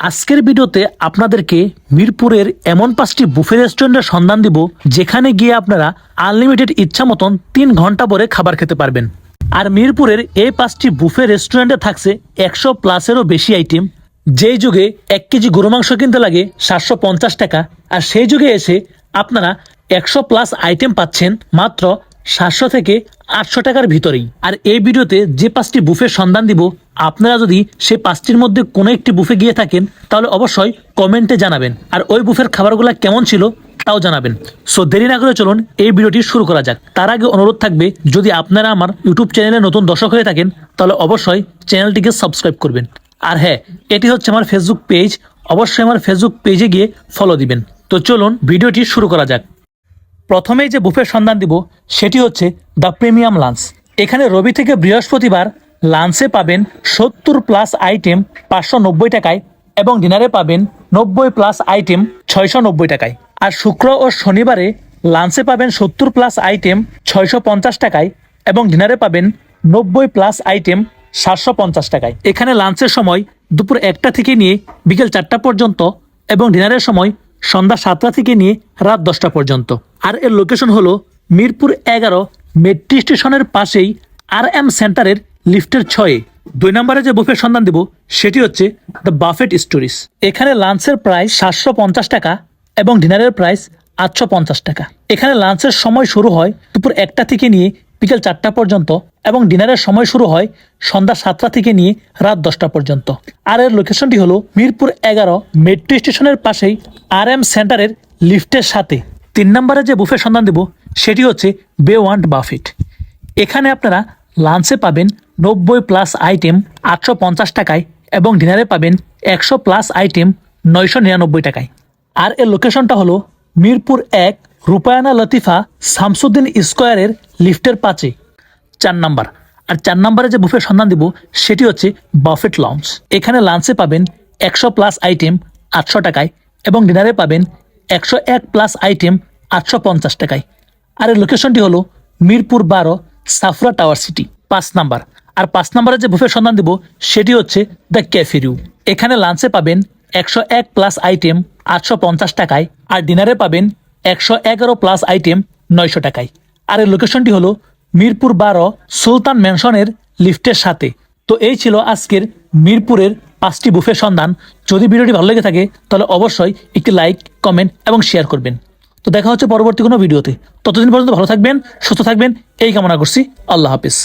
আজকের ভিডিওতে আপনাদেরকে মিরপুরের এমন পাঁচটি বুফে রেস্টুরেন্টের সন্ধান দিব, যেখানে গিয়ে আপনারা আনলিমিটেড ইচ্ছা মতন তিন ঘণ্টা পরে খাবার খেতে পারবেন। আর মিরপুরের এই পাঁচটি বুফে রেস্টুরেন্টে থাকছে একশো প্লাসেরও বেশি আইটেম, যেই যুগে এক কেজি গরু মাংস কিনতে লাগে সাতশো পঞ্চাশ টাকা, আর সেই যুগে এসে আপনারা একশো প্লাস আইটেম পাচ্ছেন মাত্র সাতশো থেকে আটশো টাকার ভিতরেই। আর এই ভিডিওতে যে পাঁচটি বুফের সন্ধান দিব, আপনারা যদি সেই পাঁচটির মধ্যে কোনো একটি বুফে গিয়ে থাকেন, তাহলে অবশ্যই কমেন্টে জানাবেন। আর ওই বুফের খাবারগুলো কেমন ছিল, তাও জানাবেন। সো দেরি না করে চলুন এই ভিডিওটি শুরু করা যাক। তার আগে অনুরোধ থাকবে, যদি আপনারা আমার ইউটিউব চ্যানেলে নতুন দর্শক হয়ে থাকেন, তাহলে অবশ্যই চ্যানেলটিকে সাবস্ক্রাইব করবেন। আর হ্যাঁ এটি হচ্ছে আমার ফেসবুক পেজ অবশ্যই আমার ফেসবুক পেজে গিয়ে ফলো দিবেন। তো চলুন ভিডিওটি শুরু করা যাক। প্রথমেই যে বুফের সন্ধান দিব, সেটি হচ্ছে দ্য প্রিমিয়াম লাঞ্চ। এখানে রবি থেকে বৃহস্পতিবার লাঞ্চে পাবেন সত্তর প্লাস আইটেম পাঁচশো নব্বই টাকায় এবং ডিনারে পাবেন নব্বই প্লাস আইটেম ছয়শো নব্বই টাকায়। আর শুক্র ও শনিবারে লাঞ্চে পাবেন সত্তর প্লাস আইটেম ছয়শো পঞ্চাশ টাকায় এবং ডিনারে পাবেন নব্বই প্লাস আইটেম সাতশো পঞ্চাশ টাকায়। এখানে লাঞ্চের সময় দুপুর একটা থেকে নিয়ে বিকেল চারটা পর্যন্ত এবং ডিনারের সময় সন্ধ্যা সাতটা থেকে নিয়ে রাত দশটা পর্যন্ত। আর এর লোকেশন হলো মিরপুর এগারো মেট্রো স্টেশনের পাশেই আর এম সেন্টারের লিফটের ছয়ে। দুই নম্বরে যে বুফের সন্ধান দেব, সেটি হচ্ছে দ্য বাফেট স্টোরিজ এখানে লাঞ্চের প্রাইস সাতশো পঞ্চাশ টাকা এবং ডিনারের প্রাইস আটশো পঞ্চাশ টাকা। এখানে লাঞ্চের সময় শুরু হয় দুপুর একটা থেকে নিয়ে বিকেল চারটা পর্যন্ত এবং ডিনারের সময় শুরু হয় সন্ধ্যা সাতটা থেকে নিয়ে রাত দশটা পর্যন্ত। আর এর লোকেশনটি হলো মিরপুর এগারো মেট্রো স্টেশনের পাশেই আর এম সেন্টারের লিফটের সাথে। তিন নম্বরে যে বুফের সন্ধান দেব, সেটি হচ্ছে বে ওয়ান্ট বাফেট এখানে আপনারা লাঞ্চে পাবেন নব্বই প্লাস আইটেম আটশো পঞ্চাশ টাকায় এবং ডিনারে পাবেন একশো প্লাস আইটেম নয়শো নিরানব্বই টাকায়। আর এর লোকেশনটা হলো মিরপুর এক রূপায়না লতিফা শামসুদ্দিন স্কোয়ারের লিফটের পাঁচে। চার নাম্বার। আর চার নাম্বারে যে বুফের সন্ধান দিব, সেটি হচ্ছে বাফেট লঞ্চ। এখানে লাঞ্চে পাবেন একশো প্লাস আইটেম আটশো টাকায় এবং ডিনারে পাবেন একশো এক প্লাস আইটেম আটশো পঞ্চাশ টাকায়। আর এর লোকেশনটি হলো মিরপুর বারো সাফরা টাওয়ার সিটি। পাঁচ নাম্বার। আর পাঁচ নাম্বারে যে বুফের সন্ধান দিব, সেটি হচ্ছে দ্য ক্যাফেরিউ এখানে লাঞ্চে পাবেন একশো এক প্লাস আইটেম আটশো পঞ্চাশ টাকায়। আর ডিনারে পাবেন একশো এগারো প্লাস আইটেম নয়শো টাকায়। আর এর লোকেশনটি হলো মিরপুর বারো সুলতান ম্যানশনের লিফটের সাথে। তো এই ছিল আজকের মিরপুরের পাঁচটি বুফের সন্ধান। যদি ভিডিওটি ভালো লেগে থাকে তাহলে অবশ্যই একটি লাইক কমেন্ট এবং শেয়ার করবেন। তো দেখা হচ্ছে পরবর্তী কোনো ভিডিওতে। ততদিন পর্যন্ত ভালো থাকবেন সুস্থ থাকবেন এই কামনা করছি। আল্লাহ হাফিজ।